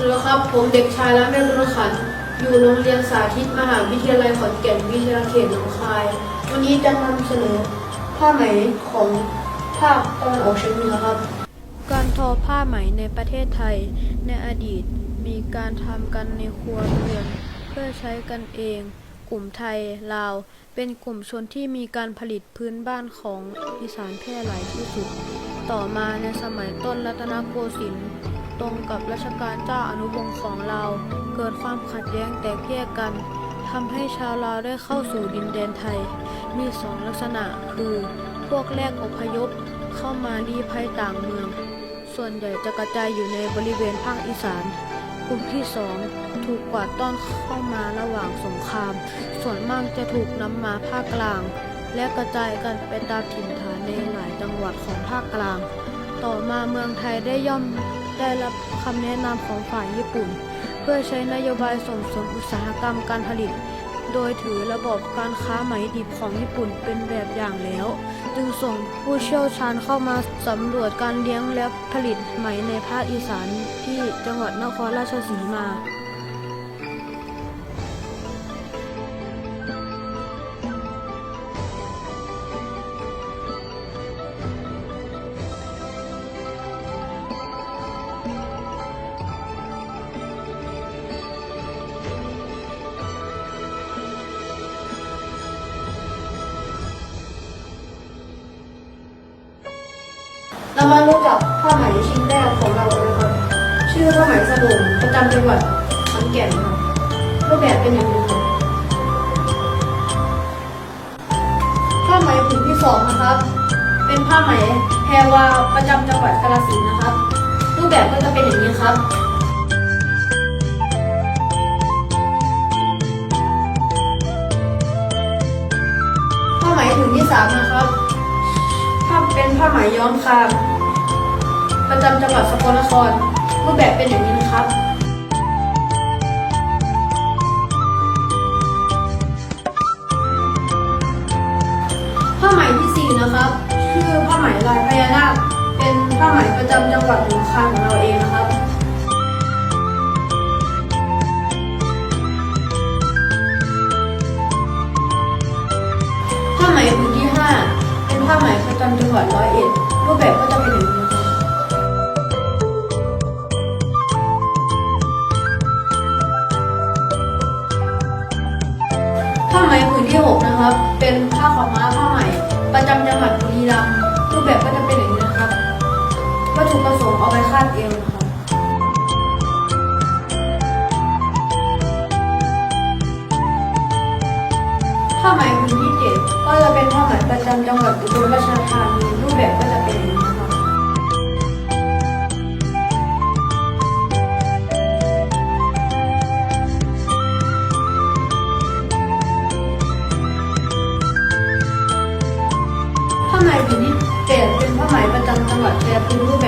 สวัสดีครับผมเด็กชายละเมฆรุนขัน อยู่โรงเรียนสาธิตมหาวิทยาลัยขอนแก่นวิทยาเขตหนองคาย วันนี้จะนำเสนอผ้าไหมของภาคตะวันออกเฉียงเหนือครับ การทอผ้าไหมในประเทศไทย ในอดีตมีการทำกันในครัวเรือน เพื่อใช้กันเอง กลุ่มไทยลาว เป็นกลุ่มชนที่มีการผลิตพื้นบ้านของอีสานแพร่หลายที่สุด ต่อมาในสมัยต้นรัตนโกสินทร์ ตรงกับรัชกาลเจ้าอนุวงศ์ของลาเกิดความขัดแย้งแตกแยกกันทำให้ชาวลาวได้เข้าสู่ดินแดนไทย มีสองลักษณะคือ พวกแรกอพยพเข้ามาลี้ภัยต่างเมือง ส่วนใหญ่จะกระจายอยู่ในบริเวณภาคอีสาน กลุ่มที่สองถูกกวาดต้อนเข้ามาระหว่างสงคราม ส่วนมากจะถูกนำมาภาคกลาง และกระจายกันไปตามถิ่นฐานในหลายจังหวัดของภาคกลาง ต่อมาเมืองไทยได้ย่อม ได้รับคำแนะนำของฝ่ายญี่ปุ่น เพื่อใช้นโยบายส่งเสริมอุตสาหกรรมการผลิต โดยถือระบบการค้าไหมดิบของญี่ปุ่นเป็นแบบอย่างแล้ว จึงส่งผู้เชี่ยวชาญเข้ามาสำรวจการเลี้ยงและผลิตไหมในภาคอีสานที่จังหวัดนครราชสีมา เรามารู้จักผ้าไหมชิ้นแรกของเราเลยนะครับชื่อผ้าไหมสะดุงประจำจังหวัดขอนแก่นครับรูปแบบเป็นอย่างนี้ครับผ้าไหมผืนที่สองนะครับ เป็นผ้าไหมแพรวาประจำจังหวัดกาฬสินธุ์นะครับ รูปแบบก็จะเป็นอย่างนี้ครับผ้าไหมผืนที่สามนะครับ ผ้าเป็นผ้าไหมย้อมครามประจำจังหวัดสกลนคร รูปแบบเป็นอย่างนี้นะครับ ผ้าไหมที่สี่นะครับ ชื่อผ้าไหมลายพญานาคเป็นผ้าไหมประจำจังหวัดหนองคาของเราเอง ผ้าไหมประจำจังหวัดร้อยเอ็ดรูปแบบก็จะเป็นอย่างนี้ครับผ้าไหมผืนที่6นะครับ เป็นผ้าขาวม้าผ้าำจังหวัดอุบลราชธานีรูปแบบก็จะเป็นอย่างนี้นะครับผ้าไหมพื้นที่เจ็ดเป็นผ้าไหมประจำจังหวัดชัยภูมิรูปแบบ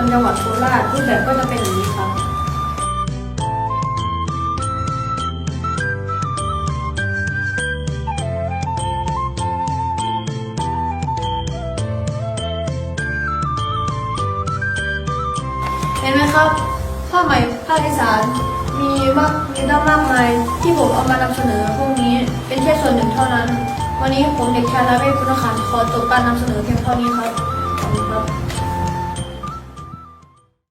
จำจังหวัดโคราชรูปแบบก็จะเป็นอย่างนี้ครับเห็นไหมครับผ้าไหมภาคอีสานมีมากมีตั้งมากมายที่ผมเอามานำเสนอพวกนี้เป็นแค่ส่วนหนึ่งเท่านั้น วันนี้ผมเด็กชายลาเวศพุทธขันธ์ขอจบการนำเสนอเพียงเท่านี้ครับขอบคุณครับ